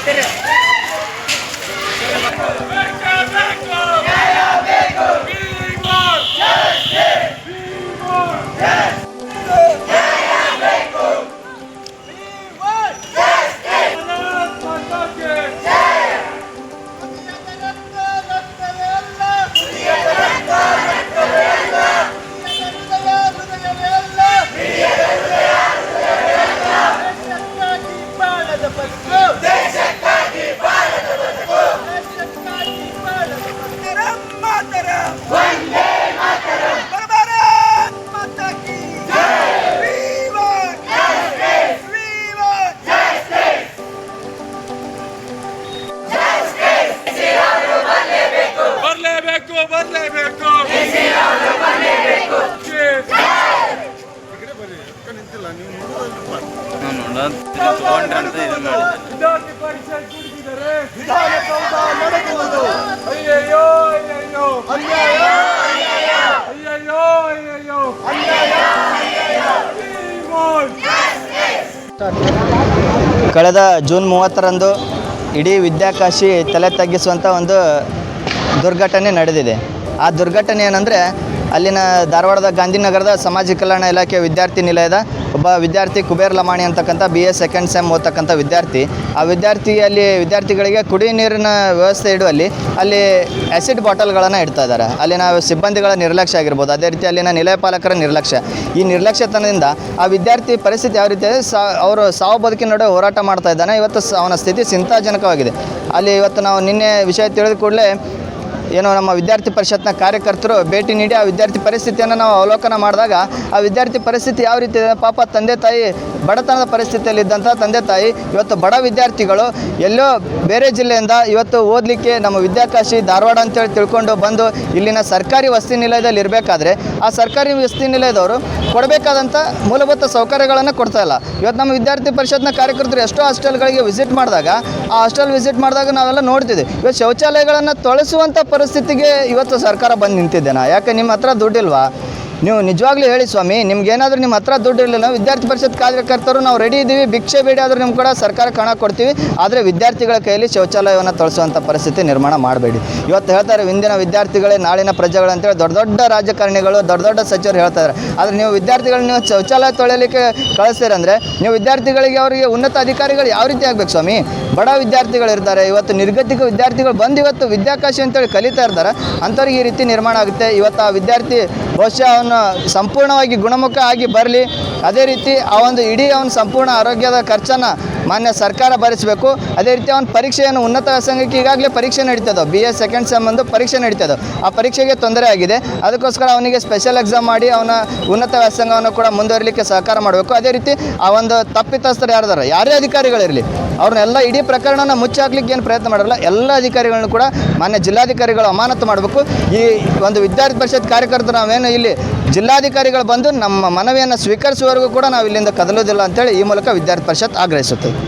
Até ಕಳೆದ ಜೂನ್ ಮೂವತ್ತರಂದು ಇಡೀ ವಿದ್ಯಾಕಾಶಿ ತಲೆ ತಗ್ಗಿಸುವಂಥ ಒಂದು ದುರ್ಘಟನೆ ನಡೆದಿದೆ. ಆ ದುರ್ಘಟನೆ ಏನಂದರೆ ಅಲ್ಲಿನ ಧಾರವಾಡದ ಗಾಂಧಿನಗರದ ಸಮಾಜ ಕಲ್ಯಾಣ ಇಲಾಖೆ ವಿದ್ಯಾರ್ಥಿ ನಿಲಯದ ಒಬ್ಬ ವಿದ್ಯಾರ್ಥಿ ಕುಬೇರ್ ಲಮಾಣಿ ಅಂತಕ್ಕಂಥ ಬಿ ಎ ಸೆಕೆಂಡ್ ಸೆಮ್ ಓದ್ತಕ್ಕಂಥ ವಿದ್ಯಾರ್ಥಿ. ಆ ವಿದ್ಯಾರ್ಥಿಯಲ್ಲಿ ವಿದ್ಯಾರ್ಥಿಗಳಿಗೆ ಕುಡಿ ನೀರಿನ ವ್ಯವಸ್ಥೆ ಇಡುವಲ್ಲಿ ಅಲ್ಲಿ ಆ್ಯಸಿಡ್ ಬಾಟಲ್ಗಳನ್ನು ಇಡ್ತಾ ಇದ್ದಾರೆ. ಅಲ್ಲಿನ ಸಿಬ್ಬಂದಿಗಳ ನಿರ್ಲಕ್ಷ್ಯ ಆಗಿರ್ಬೋದು. ಅದೇ ರೀತಿ ಅಲ್ಲಿನ ನಿಲಯ ಪಾಲಕರ ನಿರ್ಲಕ್ಷ್ಯ. ಈ ನಿರ್ಲಕ್ಷ್ಯತನದಿಂದ ಆ ವಿದ್ಯಾರ್ಥಿ ಪರಿಸ್ಥಿತಿ ಯಾವ ರೀತಿ ಸಾ ಅವರು ಸಾವು ಬದುಕಿನ ನಡುವೆ ಹೋರಾಟ ಮಾಡ್ತಾ ಇದ್ದಾನೆ. ಇವತ್ತು ಅವನ ಸ್ಥಿತಿ ಚಿಂತಾಜನಕವಾಗಿದೆ. ಅಲ್ಲಿ ಇವತ್ತು ನಾವು ನಿನ್ನೆ ವಿಷಯ ತಿಳಿದ ಕೂಡಲೇ ಏನೋ ನಮ್ಮ ವಿದ್ಯಾರ್ಥಿ ಪರಿಷತ್ನ ಕಾರ್ಯಕರ್ತರು ಭೇಟಿ ನೀಡಿ ಆ ವಿದ್ಯಾರ್ಥಿ ಪರಿಸ್ಥಿತಿಯನ್ನು ನಾವು ಅವಲೋಕನ ಮಾಡಿದಾಗ ಆ ವಿದ್ಯಾರ್ಥಿ ಪರಿಸ್ಥಿತಿ ಯಾವ ರೀತಿ ಇದೆ? ಪಾಪ ತಂದೆ ತಾಯಿ ಬಡತನದ ಪರಿಸ್ಥಿತಿಯಲ್ಲಿದ್ದಂಥ ತಂದೆ ತಾಯಿ, ಇವತ್ತು ಬಡ ವಿದ್ಯಾರ್ಥಿಗಳು ಎಲ್ಲೋ ಬೇರೆ ಜಿಲ್ಲೆಯಿಂದ ಇವತ್ತು ಓದಲಿಕ್ಕೆ ನಮ್ಮ ವಿದ್ಯಾಕಾಶಿ ಧಾರವಾಡ ಅಂತೇಳಿ ತಿಳ್ಕೊಂಡು ಬಂದು ಇಲ್ಲಿನ ಸರ್ಕಾರಿ ವಸತಿ ನಿಲಯದಲ್ಲಿ ಇರಬೇಕಾದ್ರೆ ಆ ಸರ್ಕಾರಿ ವಸತಿ ನಿಲಯದವರು ಕೊಡಬೇಕಾದಂಥ ಮೂಲಭೂತ ಸೌಕರ್ಯಗಳನ್ನು ಕೊಡ್ತಾ ಇಲ್ಲ. ಇವತ್ತು ನಮ್ಮ ವಿದ್ಯಾರ್ಥಿ ಪರಿಷತ್ನ ಕಾರ್ಯಕರ್ತರು ಎಷ್ಟೋ ಹಾಸ್ಟೆಲ್ಗಳಿಗೆ ವಿಸಿಟ್ ಮಾಡಿದಾಗ, ಆ ಹಾಸ್ಟೆಲ್ ವಿಸಿಟ್ ಮಾಡಿದಾಗ ನಾವೆಲ್ಲ ನೋಡ್ತಿದ್ವಿ. ಇವತ್ತು ಶೌಚಾಲಯಗಳನ್ನು ತೊಳಸುವಂಥ ಪರಿಸ್ಥಿತಿಗೆ ಇವತ್ತು ಸರ್ಕಾರ ಬಂದು ನಿಂತಿದ್ದೇನಾ ಯಾಕೆ ನಿಮ್ಮ ಹತ್ರ ದುಡ್ಡಿಲ್ವಾ? ನೀವು ನಿಜವಾಗ್ಲೂ ಹೇಳಿ ಸ್ವಾಮಿ ನಿಮ್ಗೇನಾದರೂ ನಿಮ್ಮ ಹತ್ರ ದುಡ್ಡು ಇರಲಿಲ್ಲ ವಿದ್ಯಾರ್ಥಿ ಪರಿಷತ್ ಕಾರ್ಯಕರ್ತರು ನಾವು ರೆಡಿ ಇದ್ದೀವಿ ಭಿಕ್ಷೆ ಬೇಡಿ ಆದರೂ ನಿಮ್ಮ ಕೂಡ ಸರ್ಕಾರಕ್ಕೆ ಹಣ ಕೊಡ್ತೀವಿ, ಆದರೆ ವಿದ್ಯಾರ್ಥಿಗಳ ಕೈಯಲ್ಲಿ ಶೌಚಾಲಯವನ್ನು ತೊಳಸುವಂಥ ಪರಿಸ್ಥಿತಿ ನಿರ್ಮಾಣ ಮಾಡಬೇಡಿ. ಇವತ್ತು ಹೇಳ್ತಾರೆ ಇಂದಿನ ವಿದ್ಯಾರ್ಥಿಗಳೇ, ನಾಳಿನ ಪ್ರಜೆಗಳು ಅಂತೇಳಿ ದೊಡ್ಡ ದೊಡ್ಡ ರಾಜಕಾರಣಿಗಳು, ದೊಡ್ಡ ದೊಡ್ಡ ಸಚಿವರು ಹೇಳ್ತಾರೆ ಆದರೆ ನೀವು ವಿದ್ಯಾರ್ಥಿಗಳು ನೀವು ಶೌಚಾಲಯ ತೊಳೆಯಲಿಕ್ಕೆ ಕಳಿಸ್ತೀರಂದ್ರೆ ನೀವು ವಿದ್ಯಾರ್ಥಿಗಳಿಗೆ ಅವರಿಗೆ ಉನ್ನತ ಅಧಿಕಾರಿಗಳು ಯಾವ ರೀತಿ ಆಗಬೇಕು ಸ್ವಾಮಿ? ಬಡ ವಿದ್ಯಾರ್ಥಿಗಳು ಇರ್ತಾರೆ, ಇವತ್ತು ನಿರ್ಗತಿಕ ವಿದ್ಯಾರ್ಥಿಗಳು ಬಂದು ಇವತ್ತು ವಿದ್ಯಾಕಾಶಿ ಅಂತೇಳಿ ಕಲಿತಾ ಇರ್ತಾರೆ, ಅಂಥವ್ರಿಗೆ ಈ ರೀತಿ ನಿರ್ಮಾಣ ಆಗುತ್ತೆ. ಇವತ್ತು ಆ ವಿದ್ಯಾರ್ಥಿ ಬಹುಶಃ ಅವನು ಸಂಪೂರ್ಣವಾಗಿ ಗುಣಮುಖ ಆಗಿ ಬರಲಿ. ಅದೇ ರೀತಿ ಆ ಒಂದು ಇಡೀ ಅವನ ಸಂಪೂರ್ಣ ಆರೋಗ್ಯದ ಖರ್ಚನ್ನು ಮಾನ್ಯ ಸರ್ಕಾರ ಭರಿಸಬೇಕು. ಅದೇ ರೀತಿ ಅವನ ಪರೀಕ್ಷೆಯನ್ನು ಉನ್ನತ ವ್ಯಾಸಂಗಕ್ಕೆ ಈಗಾಗಲೇ ಪರೀಕ್ಷೆ ನಡೀತದೆ. ಬಿ ಎಸ್ ಸೆಕೆಂಡ್ ಸೆಮ್ ಒಂದು ಪರೀಕ್ಷೆ ನಡೀತದೆ. ಆ ಪರೀಕ್ಷೆಗೆ ತೊಂದರೆ ಆಗಿದೆ. ಅದಕ್ಕೋಸ್ಕರ ಅವನಿಗೆ ಸ್ಪೆಷಲ್ ಎಕ್ಸಾಮ್ ಮಾಡಿ ಅವನ ಉನ್ನತ ವ್ಯಾಸಂಗವನ್ನು ಕೂಡ ಮುಂದುವರಲಿಕ್ಕೆ ಸಹಕಾರ ಮಾಡಬೇಕು. ಅದೇ ರೀತಿ ಆ ಒಂದು ತಪ್ಪಿತಸ್ಥರು ಯಾರ್ದಾರ? ಯಾರೇ ಅಧಿಕಾರಿಗಳಿರಲಿ. ಅವ್ರನ್ನೆಲ್ಲ ಇಡೀ ಪ್ರಕರಣನ ಮುಚ್ಚಾಕ್ಲಿಕ್ಕೆ ಏನು ಪ್ರಯತ್ನ ಮಾಡಲ್ಲ. ಎಲ್ಲ ಅಧಿಕಾರಿಗಳನ್ನು ಕೂಡ ಮಾನ್ಯ ಜಿಲ್ಲಾಧಿಕಾರಿಗಳು ಅಮಾನತು ಮಾಡಬೇಕು. ಈ ಒಂದು ವಿದ್ಯಾರ್ಥಿ ಪರಿಷತ್ ಕಾರ್ಯಕರ್ತರು ನಾವೇನು ಇಲ್ಲಿ ಜಿಲ್ಲಾಧಿಕಾರಿಗಳು ಬಂದು ನಮ್ಮ ಮನವಿಯನ್ನು ಸ್ವೀಕರಿಸುವವರೆಗೂ ಕೂಡ ನಾವು ಇಲ್ಲಿಂದ ಕದಲೋದಿಲ್ಲ ಅಂತೇಳಿ ಈ ಮೂಲಕ ವಿದ್ಯಾರ್ಥಿ ಪರಿಷತ್ ಆಗ್ರಹಿಸುತ್ತದೆ